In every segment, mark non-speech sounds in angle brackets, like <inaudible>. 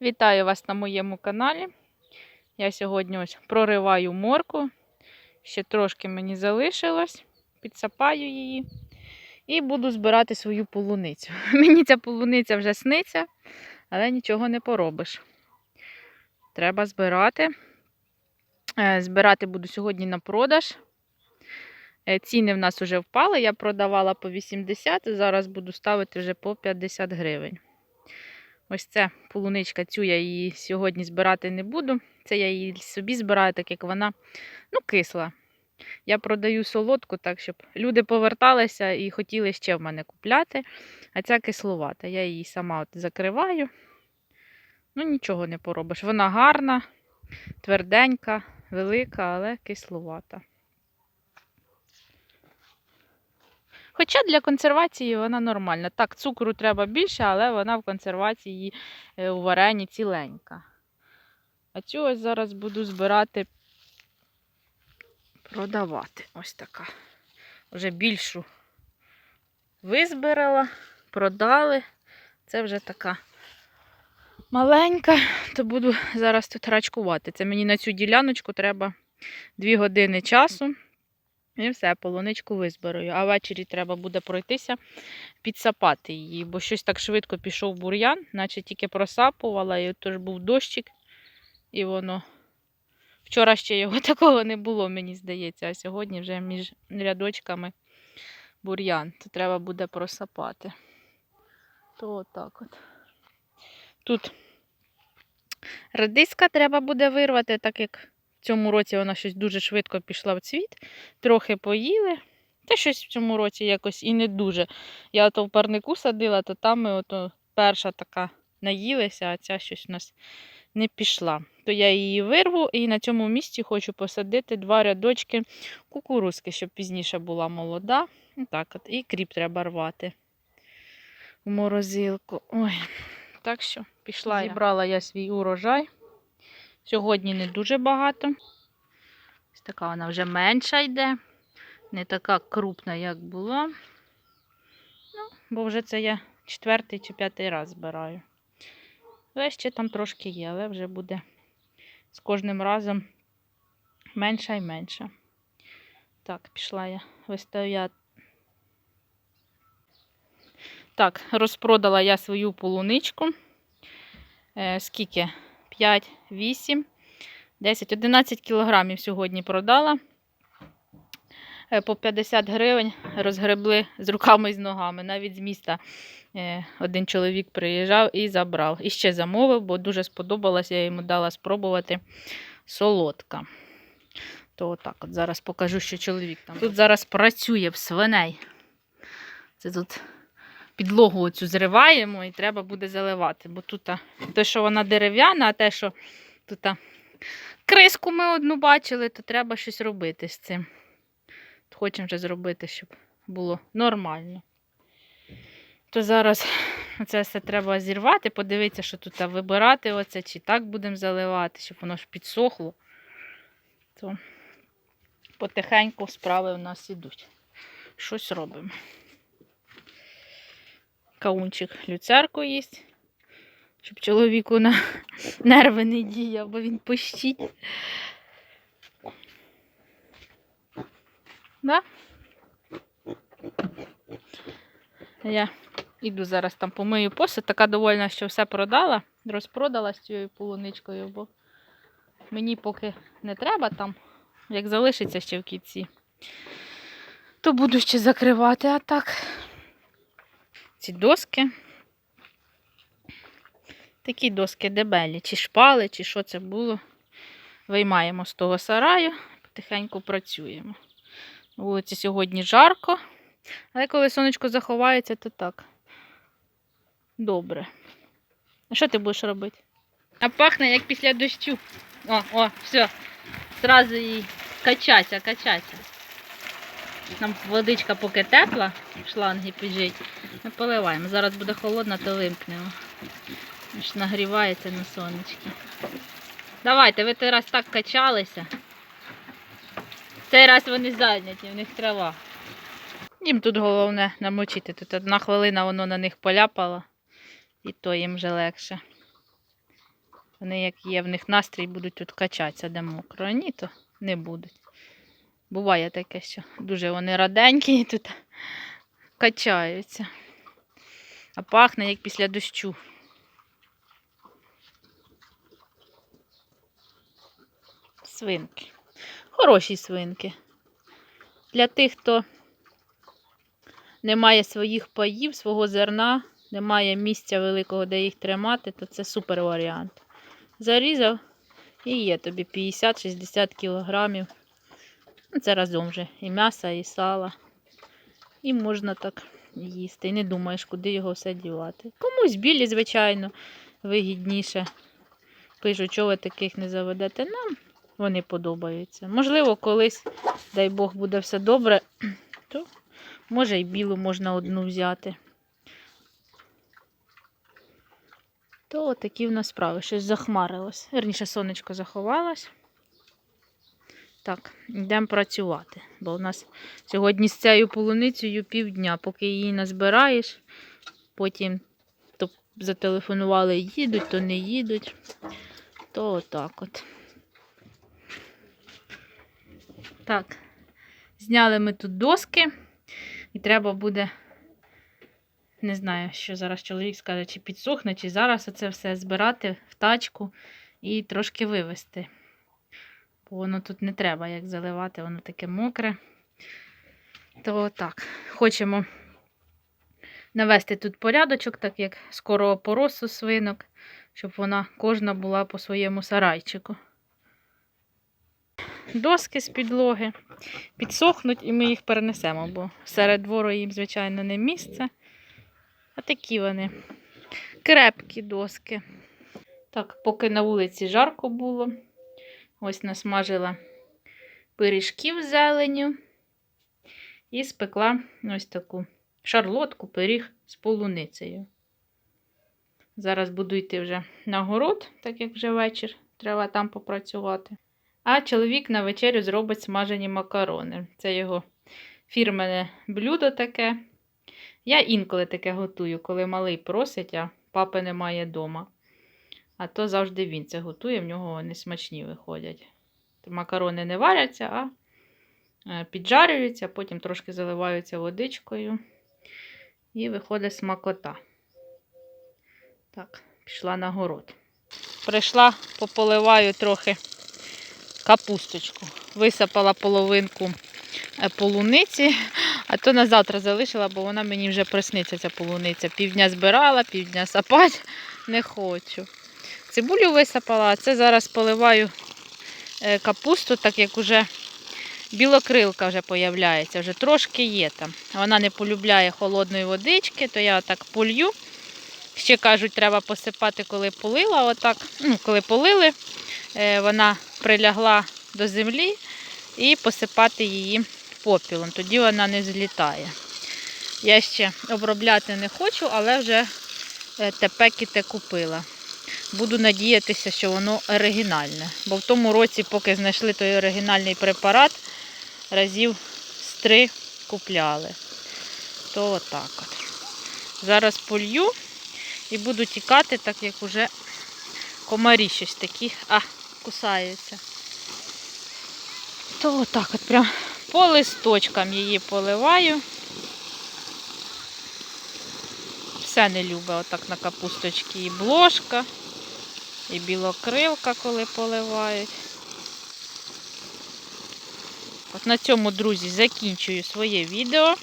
Вітаю вас на моєму каналі. Я сьогодні ось прориваю морку. Ще трошки мені залишилось. Підсапаю її. І буду збирати свою полуницю. <laughs> Мені ця полуниця вже сниться, але нічого не поробиш. Треба збирати. Е, Збирати буду сьогодні на продаж. Е, Ціни в нас вже впали. Я продавала по 80, зараз буду ставити вже по 50 гривень. Ось це полуничка, цю я її сьогодні збирати не буду. Це я її собі збираю, так як вона ну, кисла. Я продаю солодку, так щоб люди поверталися і хотіли ще в мене купляти. А ця кисловата. Я її сама от закриваю. Ну, нічого не поробиш. Вона гарна, тверденька, велика, але кисловата. Хоча для консервації вона нормальна. Так, цукру треба більше, але вона в консервації е, у варені ціленька. А цю ось зараз буду збирати, продавати. Ось така. Вже більшу визбирала, продали. Це вже така маленька, то буду зараз тут рачкувати. Це мені на цю діляночку треба 2 години часу. І все, полуничку визбираю. А ввечері треба буде пройтися, підсапати її, бо щось так швидко пішов бур'ян, наче тільки просапувала, і тож був дощик, і воно. Вчора ще його <laughs> такого не було, мені здається, а сьогодні вже між рядочками бур'ян. То треба буде просапати. То отак от. Тут редиска треба буде вирвати, так як цьому році вона щось дуже швидко пішла в цвіт, трохи поїли. Та щось в цьому році якось і не дуже. Я то в парнику садила, то там ми ото перша така наїлися, а ця щось у нас не пішла. То я її вирву і на цьому місці хочу посадити два рядочки кукурузки, щоб пізніше була молода. Так от. І кріп треба рвати в морозилку. Ой, так що пішла. Зібрала я свій урожай. Сьогодні не дуже багато. Ось така вона вже менша йде. Не така крупна, як була. Ну, бо вже це я четвертий чи п'ятий раз збираю. Але ще там трошки є, але вже буде з кожним разом менша і менша. Так, пішла я виставляти. Так, розпродала я свою полуничку. Е, скільки? 5, 8, 10, 11 кілограмів сьогодні продала. Е, По 50 гривень розгребли з руками і з ногами. Навіть з міста е, один чоловік приїжджав і забрав. І ще замовив, бо дуже сподобалось, я йому дала спробувати солодка. То отак от зараз покажу, що чоловік там. Тут зараз працює в свиней. Це тут підлогу оцю зриваємо і треба буде заливати. Бо тут те, що вона дерев'яна, а те, що тут криску ми одну бачили, то треба щось робити з цим. Хочемо вже зробити, щоб було нормально. То зараз це все треба зірвати, подивитися, що тут вибирати оце, чи так будемо заливати, щоб воно ж підсохло. То потихеньку справи в нас ідуть. Щось робимо. Каунчик люцерку їсть, щоб чоловіку на <laughs> нерви не діяв, бо він пищить. Да? Я іду зараз там помию посуд. Така довольна, що все продала, розпродала з цією полуничкою, бо мені поки не треба там, як залишиться ще в кінці, то буду ще закривати, а так ці доски. Такі доски дебелі, чи шпали, чи що це було. Виймаємо з того сараю, потихеньку працюємо. На вулиці сьогодні жарко, але коли сонечко заховається, то так. Добре. А що ти будеш робити? А пахне як після дощу. О, о, все. Зразу їй качаться, качаться. Нам водичка поки тепла, шланги піджить. Ми поливаємо. Зараз буде холодно, то вимкнемо. Нагрівається на сонечки. Давайте, ви той раз так качалися. Цей раз вони зайняті, в них трава. Їм тут головне намочити. Тут одна хвилина воно на них поляпало, і то їм вже легше. Вони, як є, в них настрій будуть тут качатися, де мокро. А ні, то не будуть. Буває таке, що дуже вони раденькі і тут качаються. А пахне як після дощу. Свинки. Хороші свинки. Для тих, хто не має своїх паїв, свого зерна, не має місця великого, де їх тримати, то це супер варіант. Зарізав і є тобі 50-60 кілограмів. Це разом вже і м'яса, і сала. І можна так їсти. І не думаєш, куди його все дівати. Комусь білі, звичайно, вигідніше. Пишуть, чого ви таких не заведете. Нам вони подобаються. Можливо, колись, дай Бог, буде все добре, <clears throat> то може і білу можна одну взяти. То такі в нас справи. Щось захмарилось. Верніше, сонечко заховалось. Так, йдемо працювати. Бо у нас сьогодні з цією полуницею півдня, поки її назбираєш, потім то зателефонували, їдуть, то не їдуть. То отак от. Так, зняли ми тут доски, і треба буде, не знаю, що зараз чоловік скаже, чи підсохне, чи зараз оце все збирати в тачку і трошки вивезти. Воно тут не треба як заливати, воно таке мокре. То так, хочемо навести тут порядочок, так як скоро опоросу свинок, щоб вона кожна була по своєму сарайчику. Доски з підлоги підсохнуть і ми їх перенесемо, бо серед двору їм, звичайно, не місце. А такі вони крепкі доски. Так, поки на вулиці жарко було, ось насмажила пиріжків з зеленю і спекла ось таку шарлотку, пиріг з полуницею. Зараз буду йти вже на город, так як вже вечір, треба там попрацювати. А чоловік на вечерю зробить смажені макарони. Це його фірменне блюдо таке. Я інколи таке готую, коли малий просить, а папи немає вдома. А то завжди він це готує, в нього вони смачні виходять. Макарони не варяться, а е, піджарюються, потім трошки заливаються водичкою. І виходить смакота. Так, пішла на город. Прийшла, пополиваю трохи капусточку. Висипала половинку е, полуниці, а то на завтра залишила, бо вона мені вже присниться, ця полуниця. Півдня збирала, півдня сапати не хочу. Цибулю висипала, а це зараз поливаю е, капусту, так як уже білокрилка вже появляється, вже трошки є там. Вона не полюбляє холодної водички, то я так полью. Ще кажуть, треба посипати, коли полила. Отак. Ну, коли полили, е, вона прилягла до землі і посипати її попілом. Тоді вона не злітає. Я ще обробляти не хочу, але вже е, тепекіте купила. Буду надіятися, що воно оригінальне. Бо в тому році, поки знайшли той оригінальний препарат, разів з три купляли. То отак от. Зараз полью і буду тікати, так як уже комарі щось такі, а, кусаються. То отак от прям по листочкам її поливаю. Все не любить отак на капусточки. І бложка, і білокривка, коли поливають. От на цьому, друзі, закінчую своє відео.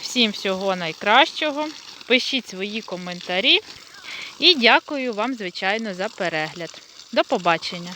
Всім всього найкращого. Пишіть свої коментарі. І дякую вам, звичайно, за перегляд. До побачення!